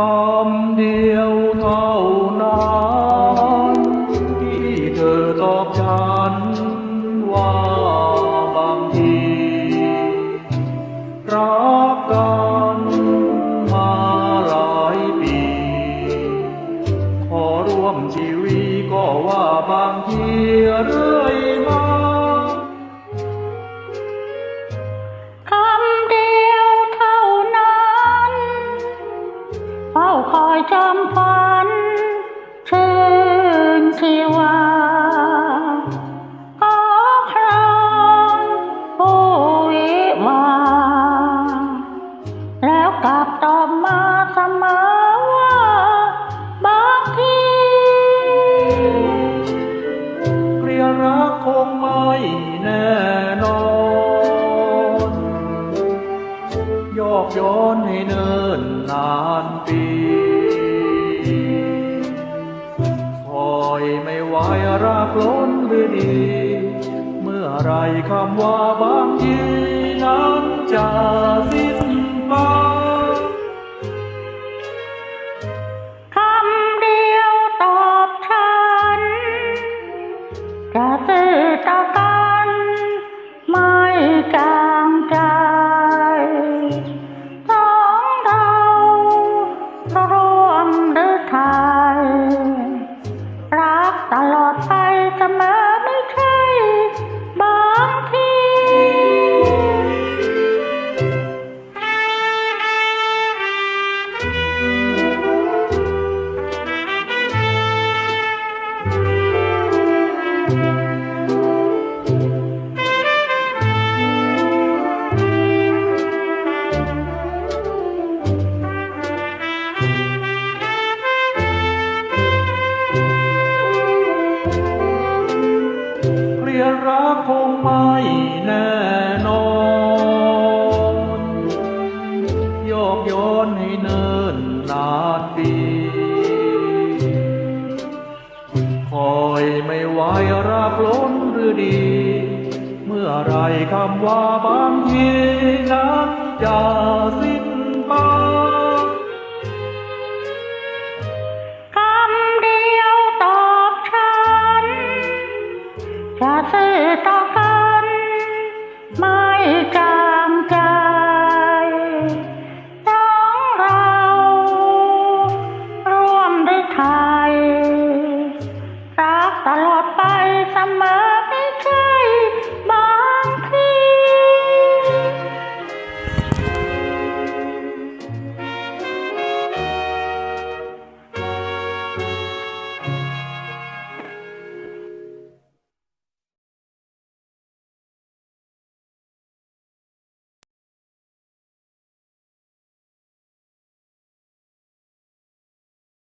คำเดียวเท่านั้นที่เธอตอบฉันว่าบางทีรักกันมาหลายปี ขอร่วมชีวิตก็ว่าบางทีเรื่อยมา Jump ากล้นหรือดี เมื่อไรคำว่าบางยีนั้นจะสิ ดี เมื่อไรคำว่าบางทีนะจะสิ้นไปคำเดียวตอบฉัน จะซื่อต่อกัน ไม่จางใจต้องเรา ร่วมด้วยไทยรักตลอดไปเสมอ